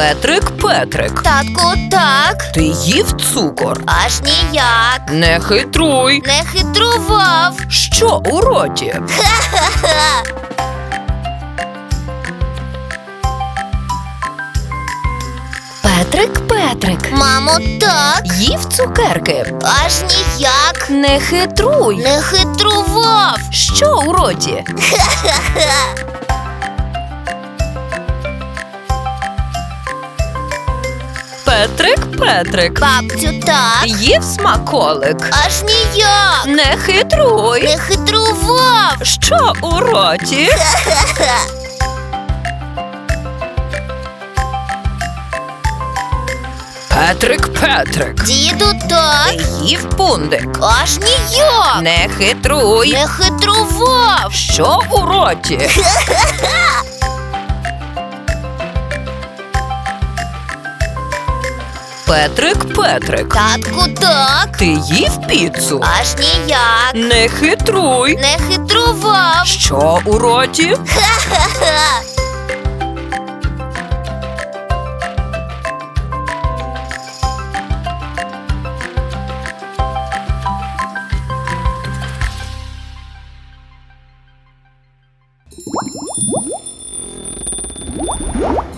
Петрик, Петрик, Татку, так. ти їв цукор? Аж ніяк. Не хитруй. Не хитрував. Що у роті? Ха. Петрик, Петрик, Мамо, так. їв цукерки. Аж ніяк. Не хитруй. Не хитрував. Що у роті? Петрик, Петрик, Бабцю, так. їв смаколик. Аж ніяк. Не хитруй. Не хитрував. Що у роті? Петрик, Петрик, Діду, так. їв пундик. Аж ніяк. Не хитруй. Не хитрував. Що у роті? Петрик, Петрик. Татку, так. Ти їв піцу? Аж ніяк. Не хитруй. Не хитрував. Що у роті? Ха-ха-ха. you